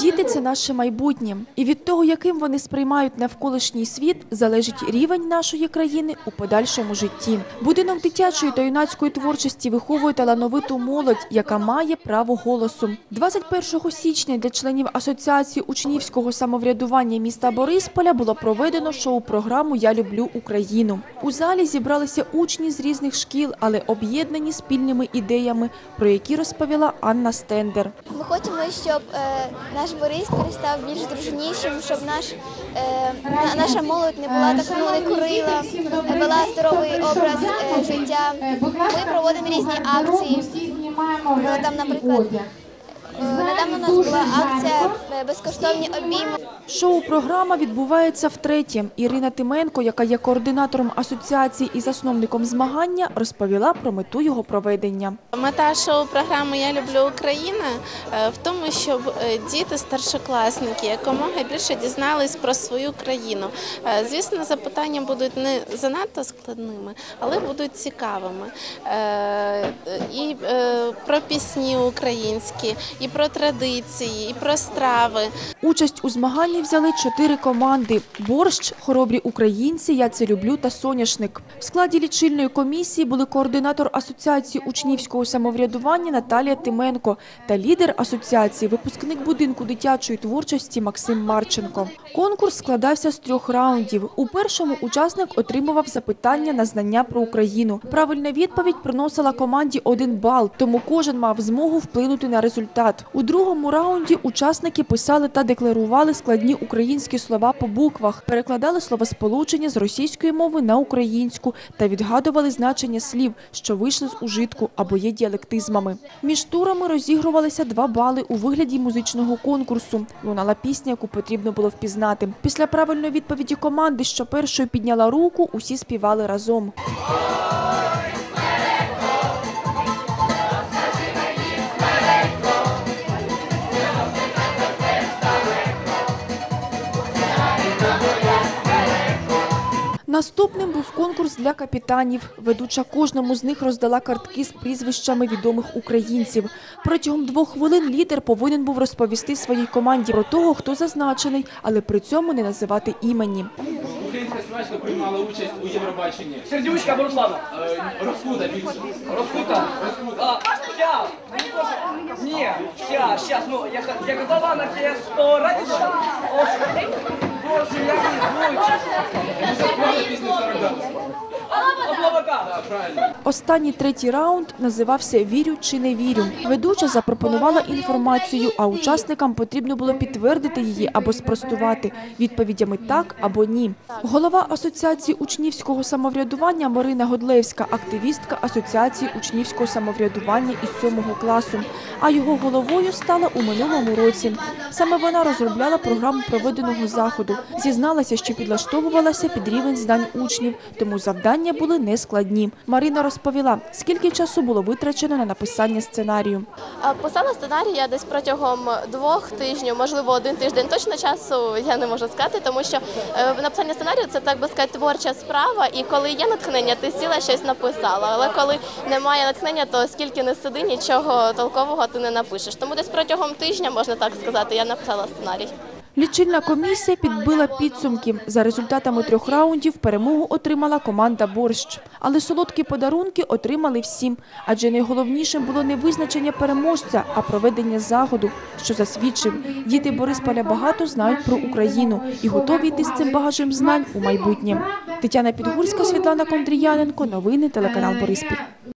Діти це наше майбутнє, і від того, яким вони сприймають навколишній світ, залежить рівень нашої країни у подальшому житті. Будинок дитячої та юнацької творчості виховує талановиту молодь, яка має право голосу. 21 січня для членів асоціації учнівського самоврядування міста Борисполя було проведено шоу-програму Я люблю Україну. У залі зібралися учні з різних шкіл, але об'єднані спільними ідеями, про які розповіла Анна Стендер. Ми хочемо, щоб е, наш Бориспіль став більш дружнішим, щоб наш, е, наша молодь не була так ну, не курила, вела здоровий образ е, життя. Ми проводимо різні акції. Там, наприклад, е, недавно у нас була акція е, безкоштовні обійми. Шоу-програма відбувається втретє. Ірина Тименко, яка є координатором асоціації і засновником змагання, розповіла про мету його проведення. Мета шоу-програми Я люблю Україну е, в тому, щоб е, діти, старшокласники якомога більше дізнались про свою країну. Звісно, запитання будуть не занадто складними, але будуть цікавими. І е, про пісні українські, і про традиції, і про страви. Участь у змаганні взяли чотири команди: борщ, хоробрі українці, я це люблю та соняшник. В складі лічильної комісії були координатор асоціації учнівського самоврядування Наталія Тименко та лідер асоціації, випускник будинку дитячої творчості Максим Марченко. Конкурс складався з трьох раундів. У першому учасник отримував запитання на знання про Україну. Правильна відповідь приносила команді один бал, тому кожен мав змогу вплинути на результат. У другому раунді учасники писали та декларували складні українські слова по буквах, перекладали словосполучення з російської мови на українську та відгадували значення слів, що вийшли з ужитку або є діалектизмами. Між турами розігрувалися два бали у вигляді музичного конкурсу. Лунала пісня, яку потрібно було впізнати. Після правильної відповіді команди, що першою підняла руку, усі співали разом. Наступним був конкурс для капітанів. Ведуча кожному з них роздала картки з прізвищами відомих українців. Протягом двох хвилин лідер повинен був розповісти своїй команді про того, хто зазначений, але при цьому не називати імені. Українська співачка приймала участь у Євробаченні. Сердючка або Руслана. Е, більше. Розкута. А, щас. Ні, щас, щас. Ну, я, я готова на те, что ради чего? Боже, я не знаю. Заспівали пісню 40 градусів. Останній третій раунд називався Вірю чи не вірю. Ведуча запропонувала інформацію, а учасникам потрібно було підтвердити її або спростувати відповідями так або ні. Голова асоціації учнівського самоврядування Марина Годлевська, активістка асоціації учнівського самоврядування із сьомого класу. А його головою стала у минулому році. Саме вона розробляла програму проведеного заходу. Зізналася, що підлаштовувалася під рівень знань учнів, тому завдання були нескладні. Марина розповіла, скільки часу було витрачено на написання сценарію. Писала сценарій я десь протягом двох тижнів, можливо, один тиждень. Точно часу я не можу сказати, тому що е, написання сценарію це так би сказати творча справа. І коли є натхнення, ти сіла щось написала. Але коли немає натхнення, то скільки не сиди, нічого толкового ти не напишеш. Тому десь протягом тижня, можна так сказати, я написала сценарій. Лічильна комісія підбила підсумки. За результатами трьох раундів перемогу отримала команда «Борщ». Але солодкі подарунки отримали всі. Адже найголовнішим було не визначення переможця, а проведення заходу, що засвідчив. Діти Борисполя багато знають про Україну і готові йти з цим багажем знань у майбутнє. Тетяна Підгурська, Світлана Кондріяненко. Новини телеканал Бориспіль.